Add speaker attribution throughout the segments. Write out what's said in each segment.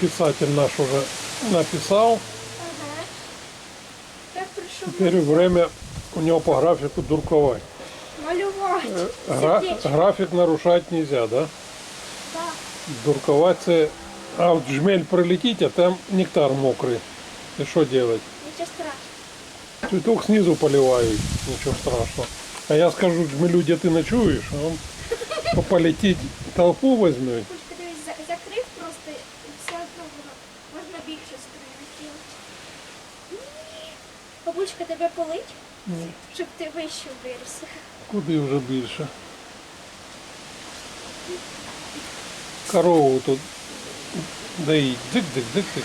Speaker 1: писатель наш уже написал.
Speaker 2: Ага.
Speaker 1: Теперь время у него по графику дурковать.
Speaker 2: малювати.
Speaker 1: Гра- график нарушать нельзя, да?
Speaker 2: Так.
Speaker 1: Дурковать це... А вот жмель прилетит, а там нектар мокрый. И что делать?
Speaker 2: Нічого страшного.
Speaker 1: Цветок снизу поливают, ничего страшного. А я скажу жмелю, где ты ночуешь, а он полетит, толпу возьмет.
Speaker 2: вище виріс.
Speaker 1: Куди вже більше? Корову тут доїть. Дик-дик-дик-дик.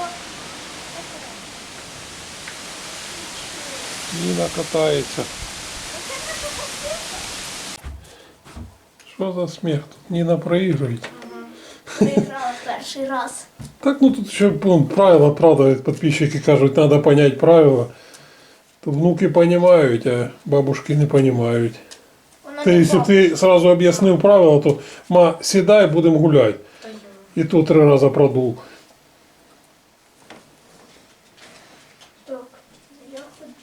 Speaker 2: О,
Speaker 1: Ніна катається. Що за сміх? Тут Ніна проігрує.
Speaker 2: Виграла перший раз.
Speaker 1: Так, ну тут ще вон, правила, правда, підписчики кажуть, треба понять правила. То внуки розуміють, а бабушки не розуміють.
Speaker 2: Вона
Speaker 1: Ти,
Speaker 2: не
Speaker 1: якщо ти сразу об'яснив правила, то ма, сідай, будемо гуляти. І то три рази продув.
Speaker 2: Так, я ходжу.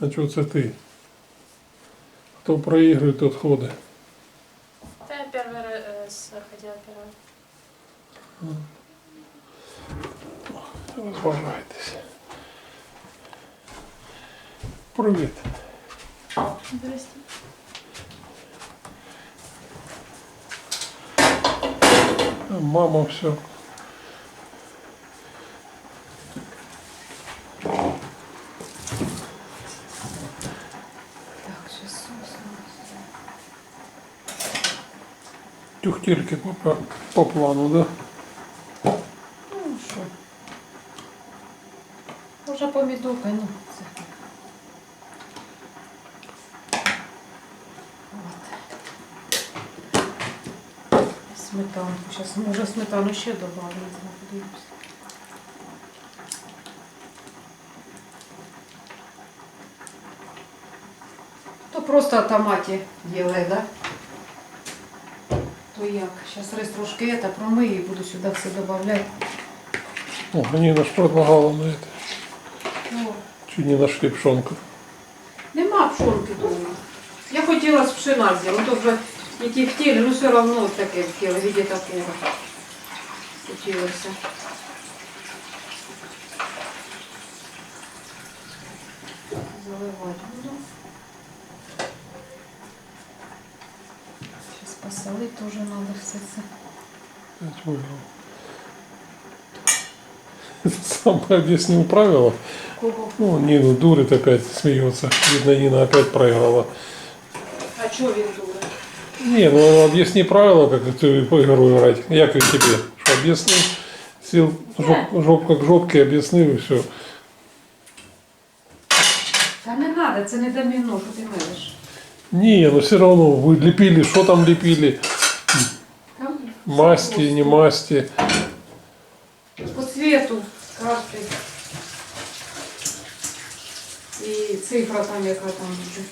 Speaker 1: А чого це ти? Хто проігрує, тот ходить.
Speaker 3: Да, я первый раз ходила первый.
Speaker 1: Розважайтеся. Привіт.
Speaker 3: Здрасте.
Speaker 1: Мама все. Тюхтельки по, по плану, да?
Speaker 3: Ну що? Помідорка, ну. Сметанку. Зараз може сметану ще добавлю, не. То просто в томаті делает, да? То як? Зараз рис трошки это промию і буду сюди все додавати.
Speaker 1: О, Ніна ж предлагала на это.
Speaker 3: О,
Speaker 1: Чуть не нашли пшонку.
Speaker 3: Нема пшонки вдома. Я хотіла з пшена зробити, то вже які хотіли, ну все одно таке хотіли, віді такого. Хотілося. Заливати буду. Зараз посолити теж треба все це.
Speaker 1: Опять выиграл. Сам объяснил правила.
Speaker 3: Кого?
Speaker 1: Ну, Нину дурит опять смеется. Видно, Нина опять проиграла.
Speaker 3: А чого він дуре?
Speaker 1: Не, ну объясни правила, как ты по игру играть. Я как тебе. Что объясни. Сел жоп, жопка к жопке, объяснил и все.
Speaker 3: Та не треба, це не доміно, що ти мелиш.
Speaker 1: Не, но все равно вы лепили, что там лепили?
Speaker 3: Там
Speaker 1: Масти, не масти.
Speaker 3: Цифра там, яка там буде.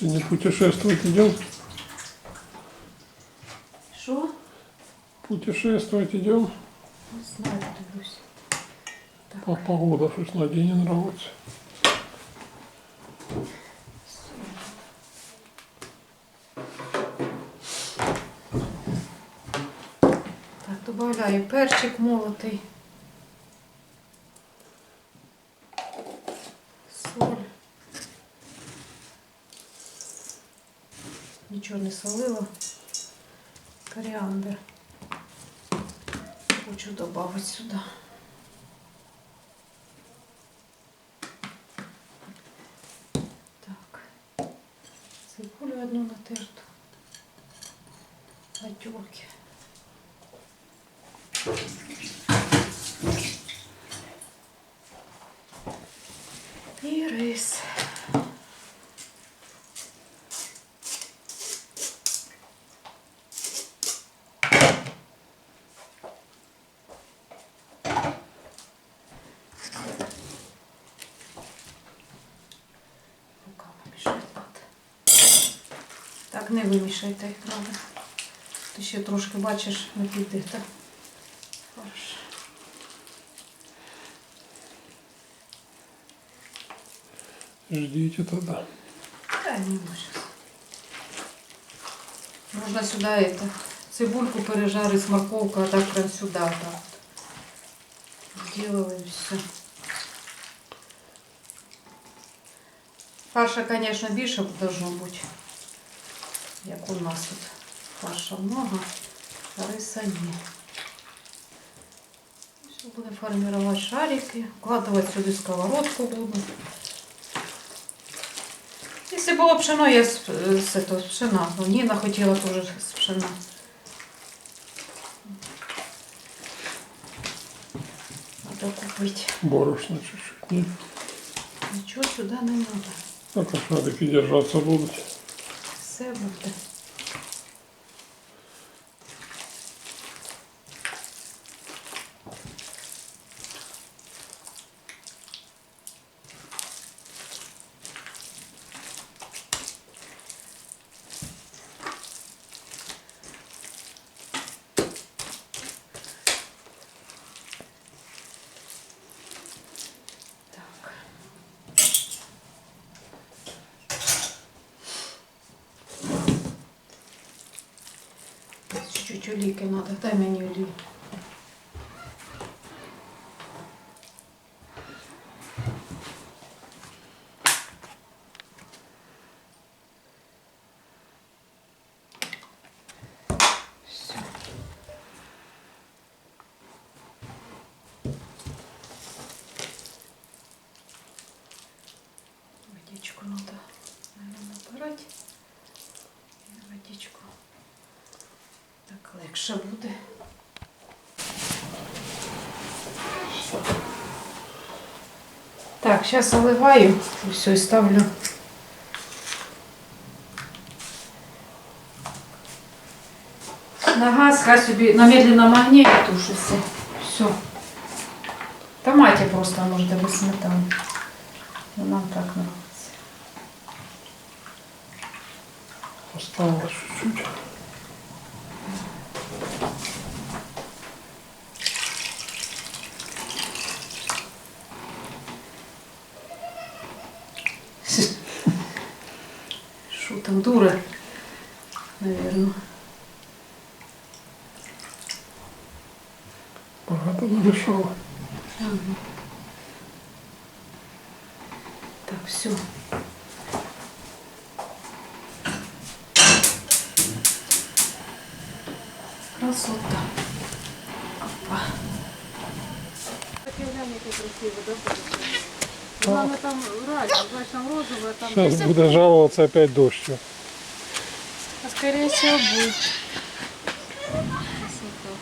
Speaker 1: Сегодня путешествовать идем?
Speaker 3: Що?
Speaker 1: Путешествовать идем.
Speaker 3: Не знаю.
Speaker 1: По погода что на день не нравится.
Speaker 3: Додаю перчик молотий. Соль. Нічого не солила. Коріандр. Хочу додати сюди. Так. Цибулю одну натерту. На тюрки. І рис. Так, не вимішайте їх, правда. Ти ще трошки бачиш, не піде, так? Хорошо.
Speaker 1: Ждите тогда.
Speaker 3: Та ні, ну щас. Можна сюди это, цибульку пережарить морковкою, а так прям сюди. Так. Сделала все. Фарша, конечно, більше должно бути, у нас тут. Фарша много, риса ні. Все, будемо формувати шарики, вкладувати сюди сковородку буду. Якщо було пшено, я з, з, з пшена. Ну, Ніна хотіла теж з пшена. Надо купити.
Speaker 1: Борошно чуть-чуть.
Speaker 3: Нічого сюди не треба.
Speaker 1: А то шарики держаться будут.
Speaker 3: Все буде. Так. Чуть-чуть треба. Дай мені олію. Все. Водичку надо, наверное, набирать. І Водичку. Так легше буде. Так, зараз заливаю і все, і ставлю. На газ, хай собі на медленном огне і тушиться. Все. Томаті просто можете без сметани. Ну, Нам так нравится.
Speaker 1: Осталось чуть-чуть.
Speaker 3: Там, дура? Наверное.
Speaker 1: Багато намешала.
Speaker 3: Так, все. Красота. Опа.
Speaker 4: Таке Главное там радіо, бачиш, там розове, там
Speaker 1: Сейчас будет жаловаться опять дождь.
Speaker 4: А скорее всего будет. Красота.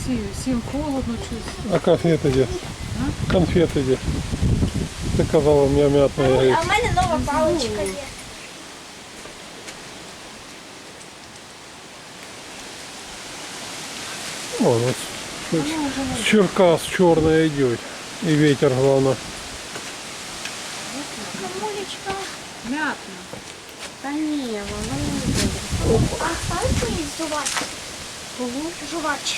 Speaker 4: Всі, всім холодно щось.
Speaker 1: А конфеты где? Конфеты где? Ты казала, у меня мятная.
Speaker 2: А в мене нова паличка є.
Speaker 1: О, вот с Черкас черная идет. И ветер главное.
Speaker 2: Мамулечка.
Speaker 4: Мятно. Та ні, воно не добре.
Speaker 2: А знаєш мої жувачки? Жувачки.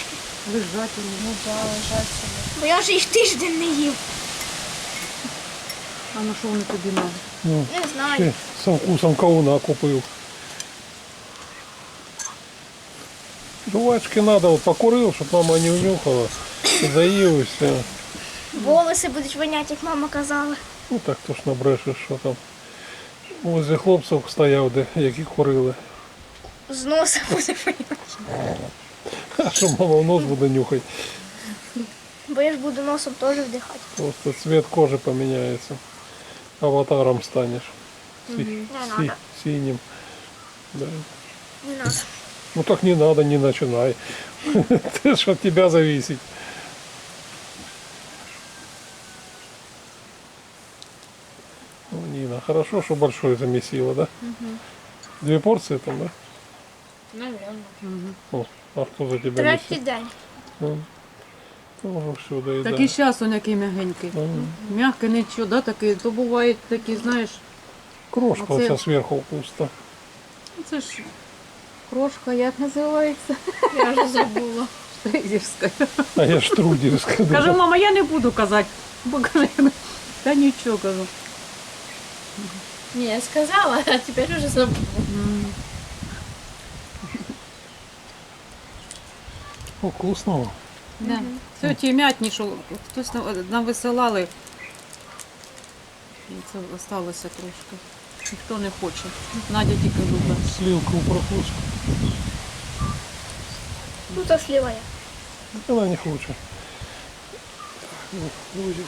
Speaker 4: Лежать у.
Speaker 2: Ну так, лежать собі. Бо я вже їх тиждень не їв.
Speaker 4: А на що вони тобі надо?
Speaker 1: Ну,
Speaker 2: Не знаю.
Speaker 1: ще со вкусом кауна купил. Жвачки надо, вот покурил, чтобы мама не унюхала. Заїв і все.
Speaker 2: Волоси будуть воняти, як мама казала.
Speaker 1: Ну так то ж набрешеш, що там. Возле хлопців стояв, де, які курили.
Speaker 2: З носа буде воняти.
Speaker 1: А що мама в нос буде нюхати.
Speaker 2: Бо я ж буду носом теж вдихати.
Speaker 1: Просто цвет кожи поміняється. Аватаром станеш. Сі-
Speaker 2: Не
Speaker 1: сі-
Speaker 2: надо.
Speaker 1: синим. Да.
Speaker 2: Не надо.
Speaker 1: Ну так не надо, не начинай. Это ж от тебя зависит. Ну, Нина, хорошо, что большой замесила, да? Две порции там, да?
Speaker 2: Наверно.
Speaker 1: О, а кто за тебя
Speaker 2: Третій
Speaker 1: месил?
Speaker 2: день.
Speaker 1: Ну, тоже все доедает.
Speaker 4: Такий зараз он який м'ягенький.
Speaker 1: Ну,
Speaker 4: Мягкий нічого, да, такий, то буває такі, знаєш,
Speaker 1: Крошка
Speaker 3: Оце-
Speaker 1: оця зверху пуста.
Speaker 3: Ну, Це ж крошка, як називається?
Speaker 2: Я вже забула.
Speaker 3: Штейзерська.
Speaker 1: А я ж трудівська.
Speaker 3: Кажу, мама, я не буду казати. Бо каже, та нічого кажу.
Speaker 2: Ні, я сказала, а тепер вже забула.
Speaker 3: М.
Speaker 1: О, вкусно.
Speaker 3: Да. Все ті м'ятні, що хтось нам, нам висилали. І це залишилося трошки. Ніхто не хоче. Надя тільки любить.
Speaker 1: Сливку прокуску.
Speaker 2: Ну то сліва я.
Speaker 1: Вона не хоче. Так, ну, будем.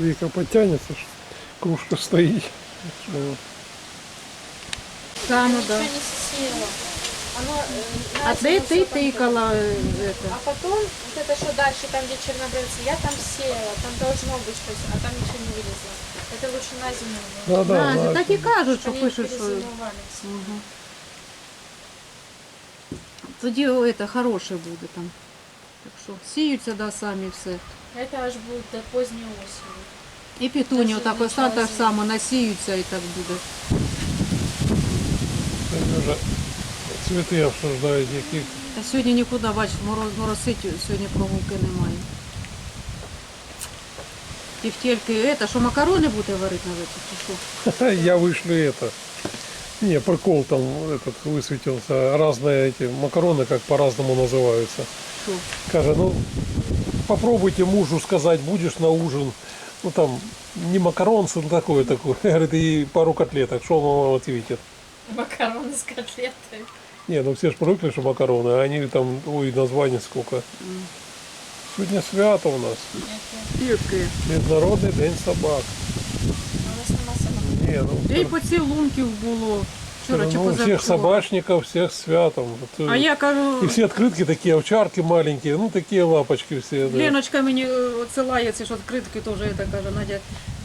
Speaker 1: Віка потягнеться, ж. кружка стоїть. Що,
Speaker 3: Та, ну,
Speaker 2: Ничего
Speaker 3: да.
Speaker 2: не съела. Оно, э,
Speaker 3: А
Speaker 2: на
Speaker 3: ти,
Speaker 2: зиму
Speaker 3: ти
Speaker 2: всё пойдёт.
Speaker 3: тикала е, это.
Speaker 2: А потом, вот это что дальше, там где чернобыльцы, я там сеяла, там должно быть что-то, а там ничего не вылезло. Это лучше на зиму. было.
Speaker 1: Да, да,
Speaker 3: Надя,
Speaker 1: да.
Speaker 3: так і кажуть, що
Speaker 2: Они
Speaker 3: пишуть, що.
Speaker 2: перезимовали все.
Speaker 3: Угу. Тоді о, це хороше буде там. Так що сіються да, самі все.
Speaker 2: Это аж будет до поздней осени.
Speaker 3: І пітуні
Speaker 2: Даже
Speaker 3: отак ось
Speaker 2: начало
Speaker 3: так
Speaker 2: зими.
Speaker 3: само насіються і так буде.
Speaker 1: Сьогодні вже цвіти обсуждають, які
Speaker 3: Та сьогодні нікуди, бачиш, мороз, моросить, сьогодні прогулки немає. Тівтєльки, це, що макарони буде варити на вечір, чи що?
Speaker 1: Я вышлю это. Не, прикол там этот высветился. Разные эти макароны как по-разному называются.
Speaker 3: Що?
Speaker 1: Каже, ну попробуйте мужу сказать, будешь на ужин. Ну там не макарон, что такое такое. Говорит, и пару котлеток. Что он вам ответит?
Speaker 2: Макароны с котлетой.
Speaker 1: Не, ну все же привыкли, что макароны, а они там, ой, названий сколько. Сегодня свято у нас.
Speaker 3: Тільки.
Speaker 1: Международный день собак.
Speaker 2: У нас нема собак.
Speaker 1: Не, ну,
Speaker 3: І поцілунків було вчора чи
Speaker 1: ну,
Speaker 3: позавчора.
Speaker 1: всех собачников, всех святом. Вот,
Speaker 3: А
Speaker 1: э,
Speaker 3: я кажу,
Speaker 1: И все открытки такие, овчарки маленькие, ну такие лапочки все. Да.
Speaker 3: Леночка мені е, ці ж відкритки, теж я каже, Надя,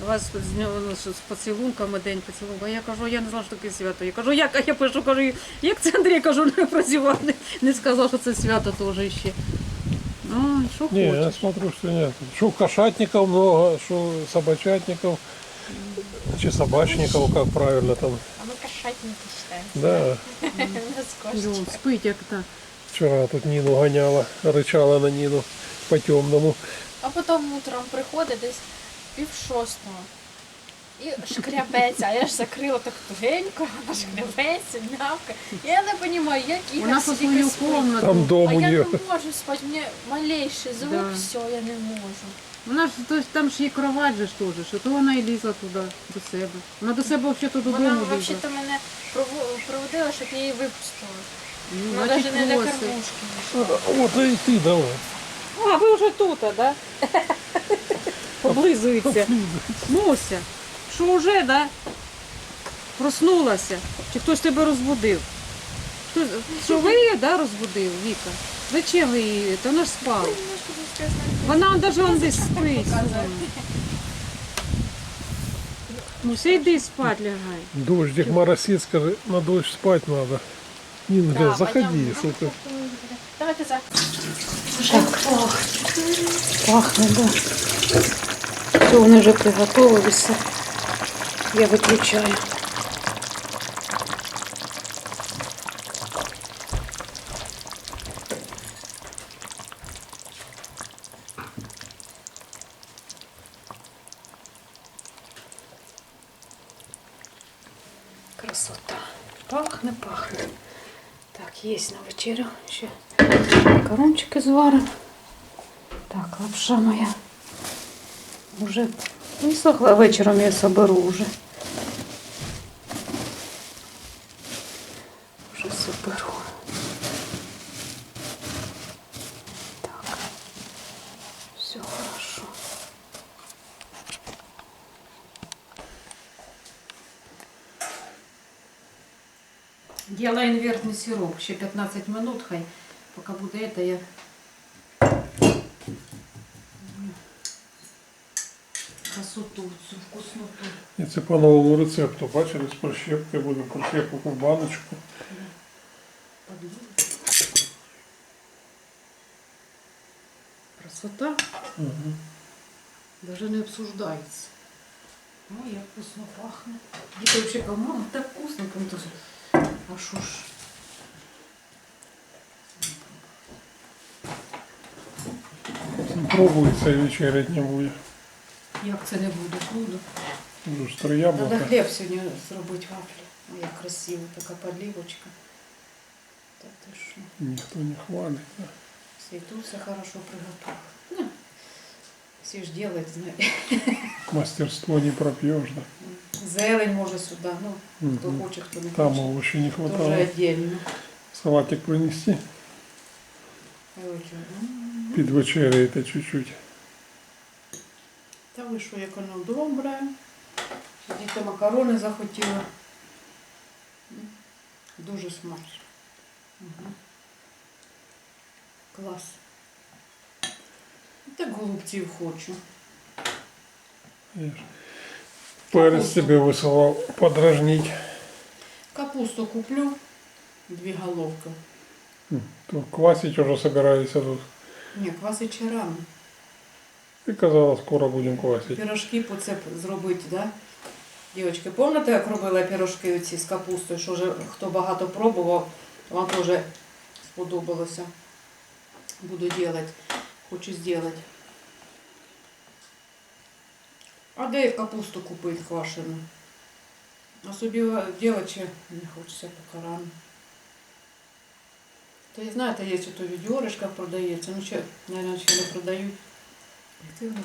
Speaker 3: вас з нього ну, що, з поцілунками день поцілунка. Я кажу, я не знала, що таке свято. Я кажу, як, а я пишу, кажу, як це Андрій, кажу, не прозівав, не, не сказав, що це свято теж ще. Ну, що
Speaker 1: Не, я
Speaker 3: хочеш.
Speaker 1: смотрю, что нет. Что кошатников много, что собачатников, чи собачников, как правильно там.
Speaker 2: Мы.
Speaker 1: Да,
Speaker 2: Нас кошечка.
Speaker 3: Спить як та.
Speaker 1: вчера тут Нину гоняла, рычала на Нину по темному.
Speaker 2: А потім утром приходить десь пів шостого. І шкрябеться, а я ж закрила так тугенько, вона шкрябеться, м'явка. Я не розумію, як Ігор
Speaker 3: Вона по
Speaker 2: спить.
Speaker 3: комнату.
Speaker 1: Там дом
Speaker 2: А
Speaker 1: у
Speaker 2: я не
Speaker 1: нее.
Speaker 2: можу спати, мені малейший звук,
Speaker 3: Да.
Speaker 2: все, я не можу.
Speaker 3: Вона ж то, там ж є кровать же ж теж, що то вона і лізла туди до себе. Вона до себе взагалі то додому
Speaker 2: Вона
Speaker 3: лізла.
Speaker 2: взагалі мене прово- проводила, щоб я її випустила.
Speaker 3: Ну,
Speaker 2: Вона навіть не для
Speaker 3: просить.
Speaker 2: кормушки.
Speaker 1: Вот и ты давай.
Speaker 3: А, ви вже тут, а, да? Облизується. Муся, що вже, да? Проснулася? Чи хтось тебе розбудив? Хто, що ви її, да, розбудив, Віка? Зачем ви її? Та вона ж спала. Вона навіть он десь спить. Муся, йди спать лягай.
Speaker 1: Дождик моросит, скажи, на дождь спать надо. Нина,
Speaker 2: Да,
Speaker 1: заходи, что ты.
Speaker 2: Давайте за.
Speaker 3: Так пахне, да. Все, вони вже приготувалися. Я виключаю. Пахне, пахне. Так, є на вечерю. Ще макарончики зваримо. Так, лапша моя уже висохла. Вечором я соберу уже. Уже соберу. Так. Все хорошо. Делаю инвертный Еще 15 минут, хай. Пока буде это, я красоту, цю вкусноту.
Speaker 1: І це по новому рецепту. Бачили, з прищепкою будемо прищепку в баночку.
Speaker 3: Красота
Speaker 1: Угу.
Speaker 3: даже не обсуждається. Ой, як вкусно пахне. Діти взагалі мама, так вкусно. Там теж. А що ж?
Speaker 1: Пробується і вечерять не буде.
Speaker 3: Як це не буде? Буду.
Speaker 1: Дуже ж три
Speaker 3: Треба
Speaker 1: яблука.
Speaker 3: хліб сьогодні зробити вафлі. Ой, як красиво, така подлівочка. Так ти що?
Speaker 1: Ніхто не хвалить. да.
Speaker 3: Світу все хорошо приготовил. Ну, всі ж делать, знаєш.
Speaker 1: Мастерство не пропьешь, да.
Speaker 3: Зелень може сюди, ну, хто
Speaker 1: Мгм.
Speaker 3: хоче, хто не
Speaker 1: Там
Speaker 3: хоче.
Speaker 1: овощей не
Speaker 3: Тоже
Speaker 1: хватало.
Speaker 3: отдельно.
Speaker 1: Салатик принести.
Speaker 3: Очень. М.
Speaker 1: Підвечеряєте чуть-чуть.
Speaker 3: Та ви що, як воно добре. Діти макарони захотіли. Дуже смачно. Угу. Клас. Так голубців хочу.
Speaker 1: Перець себе висилав подражнить.
Speaker 3: Капусту куплю. Дві головки.
Speaker 1: То квасить уже собираюся тут.
Speaker 3: Ні, квасить ще рано.
Speaker 1: І казала, скоро будемо квасити.
Speaker 3: Пірожки по це зробити, да? Дівчатки, пам'ятаєте, як робила пірожки ці з капустою, що вже хто багато пробував, вам теж сподобалося. Буду робити. Хочу зробити. А де капусту купити квашену? Собі робити не хочеться поки рано. То і знаєте, є то відьоришка продається, ну ще, мабуть, ще не продають. Це воно.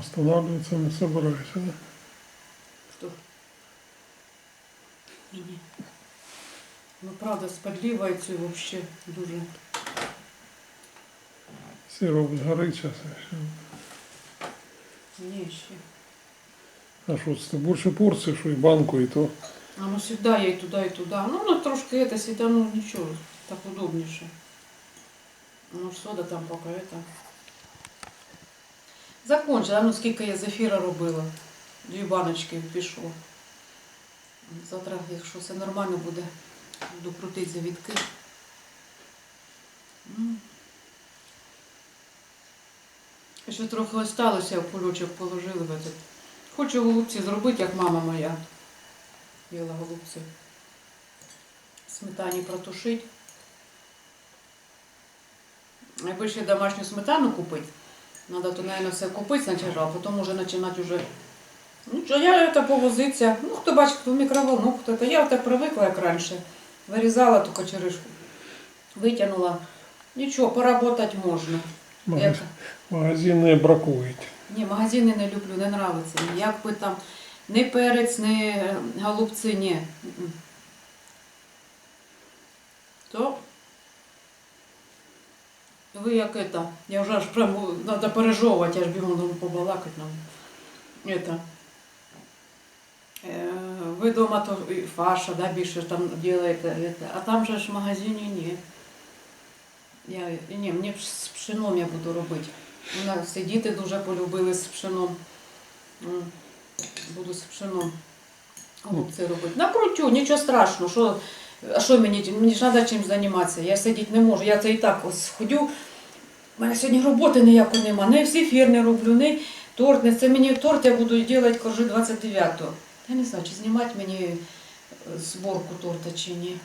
Speaker 1: Останавливаться не собираюся, да?
Speaker 3: Хто? Ні. Ну, правда, цю взагалі дуже.
Speaker 1: Сироп згорить зараз.
Speaker 3: Ні, ще.
Speaker 1: А що це більше порції, що і банку, і то.
Speaker 3: А ну сюди я і туди, і туди. Ну, ну трошки це сюди, ну нічого, так удобніше. Ну, сода там поки это. Закончила, ну скільки я зефіра робила. Дві баночки пішло. Завтра, якщо все нормально буде, буду крутити завітки. М. Ще трохи осталося, я кульочок положили в этот. Хочу голубці зробити, як мама моя. Їла голубці. Сметані протушить. Якби ще домашню сметану купити, треба то, мабуть, все купити спочатку, а потім вже починати вже. Ну, що я це повозиться. Ну, хто бачить, хто в мікроволновку, хто то. Я так привикла, як раніше. Вирізала ту кочеришку, витягнула. Нічого, поработати можна. Як?
Speaker 1: Магазини бракують.
Speaker 3: Ні, магазини не люблю, не нравиться. Як би там не перець, не голубці, ні. То ви як это, я вже аж прямо треба пережовувати, аж бігом думаю, побалакати нам. Это. Е, Ви вдома то і фарша, да, більше там робите, это. а там же ж в магазині ні. Я, ні, мені з пшеном я буду робити. У нас всі діти дуже полюбили з пшеном. М, Буду з пшеном голубці робити. Накрутю, нічого страшного. Що, а що мені? Мені ж треба чим займатися. Я сидіти не можу. Я це і так ось ходю. У мене сьогодні роботи ніякої нема. Не зефір не роблю, не торт. Не це мені торт я буду робити, кажу, 29-го. Я не знаю, чи знімати мені е, зборку торта чи ні.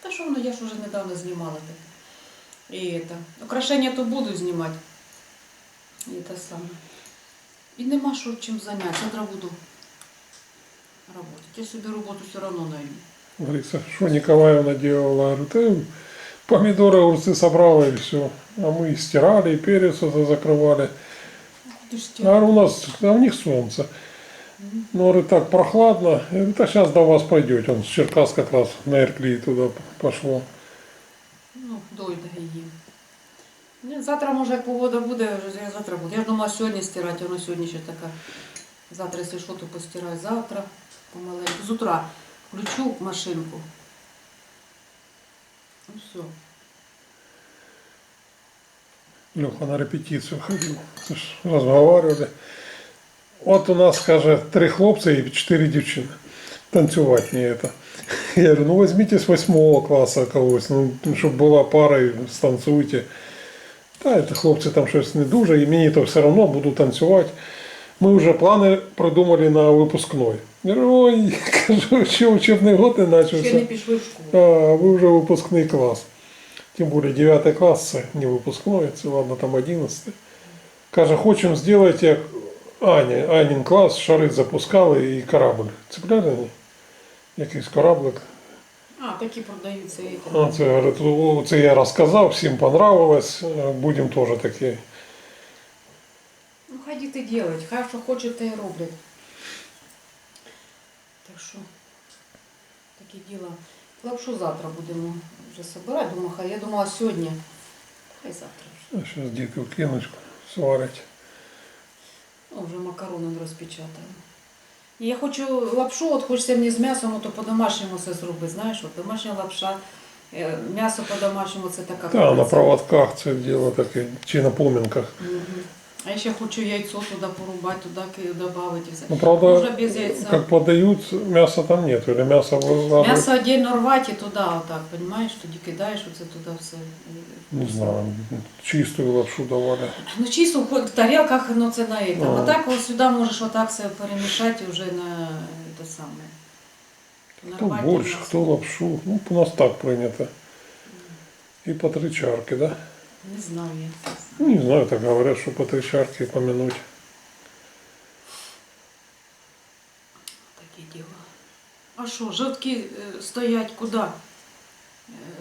Speaker 3: Та що воно, я ж вже недавно знімала таке. І это. Украшення то буду знімати. І те саме. І нема що чим зайнятися. Завтра буду работать. Я собі роботу все одно найду.
Speaker 1: Говорится, что Николаевна делала? Говорю, ты помидоры, огурцы собрала и все. А мы стирали, и перец это закрывали.
Speaker 3: Ти ж
Speaker 1: А
Speaker 3: ті-
Speaker 1: говорю, у нас, а у них солнце. Ну, говорю, так прохладно. Я говорю, так сейчас до вас пойдете. Он с Черкас как раз на Иркли туда пошло.
Speaker 3: Ну, дойде її. Ні, Завтра, може, як погода буде, вже я завтра буду. Я ж думала сьогодні стирати, воно сьогодні ще така. Завтра, якщо що, то постираю. Завтра помаленьку. З утра включу машинку. І все.
Speaker 1: Леха на репетицию ходил. Мы ж Разговаривали. Вот у нас, скажем, три хлопца и четыре девчины. Танцевать не это. Я говорю, ну возьмите с восьмого класса кого-то, ну, чтобы была пара и станцуйте. Та это хлопцы там щось не дуже, і мені то все одно буду танцювати. мы уже планы продумали на выпускной. Я говорю, ой, кажу, ще учебный год не
Speaker 3: Ще не
Speaker 1: начался.
Speaker 3: пішли в школу.
Speaker 1: А, вы уже выпускный класс. Тем более 9 класс, це не выпускной, це ладно там 11. Каже, хочемо зробити як Аня, Анін клас, шари запускали і корабль. Цепляли вони? Якийсь кораблик.
Speaker 3: А, такі продаються. і
Speaker 1: А, це, говорить, «О, це я розказав, всім понравилось, е, будемо теж такі.
Speaker 3: Ну, діти делать, хай що хочуть, те й роблять. Так що, такі діла. Лапшу завтра будемо вже собирати. Думаю, хай я думала сьогодні. Хай завтра вже.
Speaker 1: Зараз діти в киночку сварять.
Speaker 3: Ну, вже макарони розпечатаємо. Я хочу лапшу, от хочеться мені з м'ясом, то по-домашньому все зробити. Знаєш, от домашня лапша, е, м'ясо по-домашньому це така
Speaker 1: Та, на проводках це діло таке, чи на помінках.
Speaker 3: Мгм. А я ще хочу яйцо туди порубати, туди додати і все.
Speaker 1: Ну, правда,
Speaker 3: Може без яйця.
Speaker 1: как подают, мяса там нет, или мясо вылаживают.
Speaker 3: М'ясо отдельно рвати і туди, отак, розумієш, тоді кидаєш оце туди все.
Speaker 1: Не знаю, чистую лапшу давали.
Speaker 3: Ну чисто в в тарілках, ну це на этом.
Speaker 1: А.
Speaker 3: А так ось сюди можеш отак все перемішати і вже на те саме.
Speaker 1: Кто
Speaker 3: Нарвати
Speaker 1: борщ,
Speaker 3: м'ясо.
Speaker 1: кто лапшу. Ну, у нас так принято. И по три чарки, да?
Speaker 3: Не знаю я.
Speaker 1: Ну, не знаю, так говорят, что по три чарки помянуть.
Speaker 3: Такі діла. А що, жовтки е, стоять куди? Е,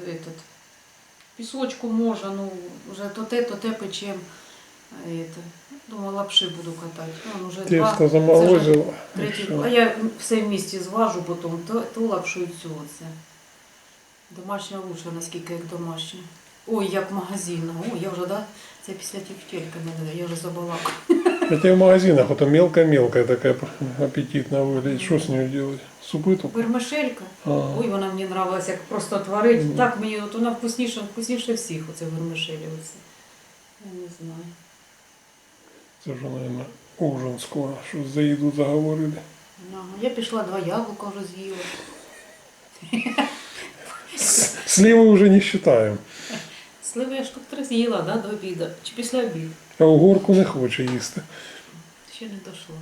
Speaker 3: Этот. Пісочку можна, ну, вже то те, то те печем. А это. Думаю, лапши буду катати. Ну, уже два.
Speaker 1: Тесто заморозил.
Speaker 3: Третій, а я все в місті зважу потім, то, ту лапшу і цю оце. Домашня лучше, наскільки як домашня. Ой, як магазинна. Ой, я вже, да? Це після тівтелька мене, я вже забалакала.
Speaker 1: Хотя в магазинах это мелкая-мелкая такая аппетитная выглядит. Что с нее делать? Супы тут?
Speaker 3: Вермишелька.
Speaker 1: А,
Speaker 3: Ой, вона мені нравилась, як просто творить.
Speaker 1: Мгм.
Speaker 3: Так мені, от вона вкусніша, вкусніше всіх, оце вермишелі. Оце. Я не знаю.
Speaker 1: это же, наверное, ужин скоро. Что за еду заговорили.
Speaker 3: Ага, я пішла два яблука вже з'їла.
Speaker 1: Сливы уже не считаем.
Speaker 3: Сливи я штук три з'їла, да, до обіду. Чи після обіду.
Speaker 1: А угорку не хоче їсти.
Speaker 3: Ще не дошло.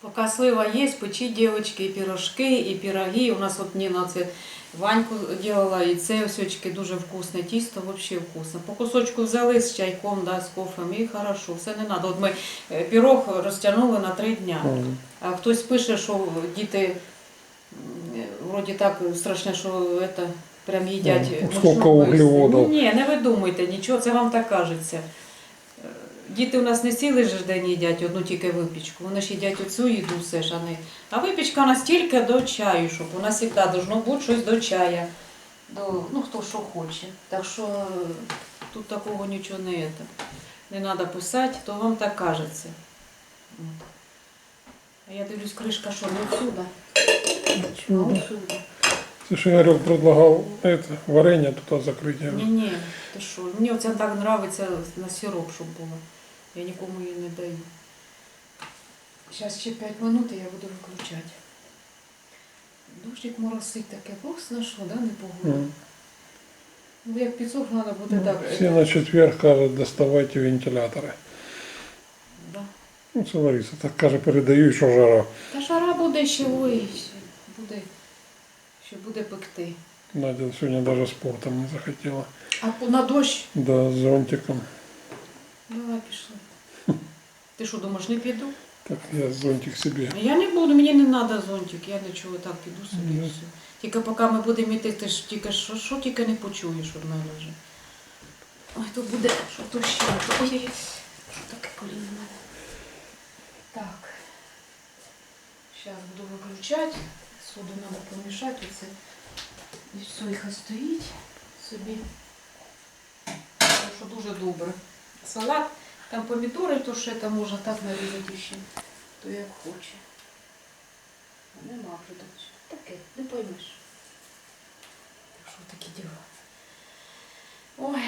Speaker 3: Поки слива є, печі дівчатки, і пірожки, і пироги. У нас от Ніна це Ваньку робила, і це осьочки дуже вкусне тісто, взагалі вкусно. По кусочку взяли з чайком, да, з кофем, і хорошо, все не треба. От ми е, пірог розтягнули на три дня.
Speaker 1: М.
Speaker 3: А хтось пише, що діти вроді так страшно, що це, прям їдять.
Speaker 1: Ну,
Speaker 3: мучну
Speaker 1: скільки углеводів.
Speaker 3: Ні, не видумуйте нічого, це вам так кажеться. Е, Діти у нас не цілий же день їдять одну тільки випічку. Вони ж їдять оцю їду все ж, а не. А випічка у нас тільки до чаю, щоб у нас завжди должно бути щось до чая. До, ну хто що хоче. Так що е, тут такого нічого не, є. не треба писати, то вам так кажеться. А я дивлюсь, кришка що, не отсюда? А отсюда.
Speaker 1: Це ж Игорек предлагал это, варенье туда закрыть. Я
Speaker 3: Ні, ні, ти що? Мені оце так подобається на сироп, щоб було. Я нікому її не даю. Зараз ще 5 минут і я буду виключати. Дощик моросить таке, бог зна що, да, не погода.
Speaker 1: М.
Speaker 3: Ну, як підсох, треба буде так.
Speaker 1: Все
Speaker 3: е,
Speaker 1: на четверг кажуть, доставайте вентилятори.
Speaker 3: да.
Speaker 1: Ну, це Лариса, так каже, передаю, що жара.
Speaker 3: Та жара буде ще, ой, ще буде, ще буде пекти.
Speaker 1: Надя сьогодні навіть спортом не захотіла.
Speaker 3: А на дощ?
Speaker 1: Да, з зонтиком.
Speaker 3: Давай пішли. Ти що, думаєш, не піду?
Speaker 1: Так я зонтик собі.
Speaker 3: А Я не буду, мені не треба зонтик, я нічого так піду собі. і все. Тільки поки ми будемо йти, ти ж тільки що, що тільки не почуєш від мене вже. Ой, то буде, що то ще. то- Ой, що таке коліно в мене. Так. Зараз буду виключати. Соду треба помішати. Оце. І все, і хай стоїть собі. Тому що дуже добре. Салат, там помідори, то ще там можна так нарізати ще. То як хоче. А Нема вже так. Таке, не поймеш. Так що такі діла. Ой.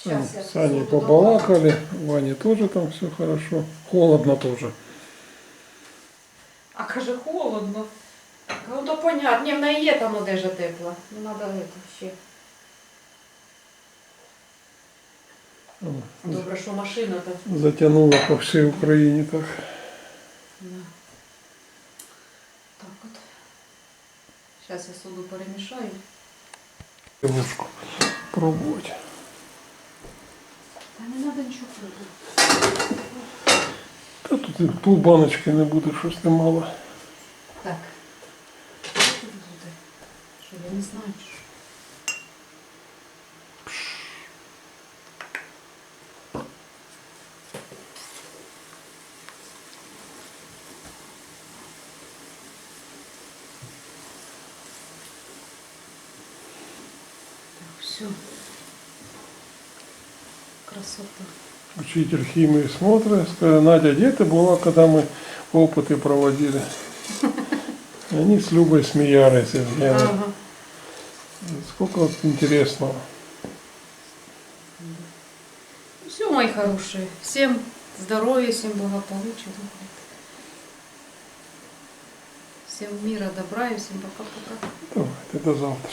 Speaker 3: Щас я
Speaker 1: С Аней
Speaker 3: соду
Speaker 1: побалакали, Ване тоже там все хорошо. Холодно тоже.
Speaker 3: А каже, холодно. Ну то понятно, Ні, в неї є там одежа тепла. Ну треба это ще. Добре, що машина так.
Speaker 1: Затянуло по всій Україні так.
Speaker 3: Так от. Зараз я соду перемішаю.
Speaker 1: Ложку пробувати.
Speaker 3: Та не треба нічого пробувати.
Speaker 1: Та тут і пол баночки не буде, щось немало.
Speaker 3: Так. Що тут буде? Я не знаю. що? Все. Красота.
Speaker 1: Учитель химии смотрит, сказал, Надя, где ты была, когда мы опыты проводили? Они с Любой смеялись. из меня.
Speaker 3: Ага.
Speaker 1: Сколько вот интересного.
Speaker 3: Все, мои хорошие. Всем здоровья, всем благополучия. Всем мира, добра и всем пока-пока.
Speaker 1: Давайте, до завтра.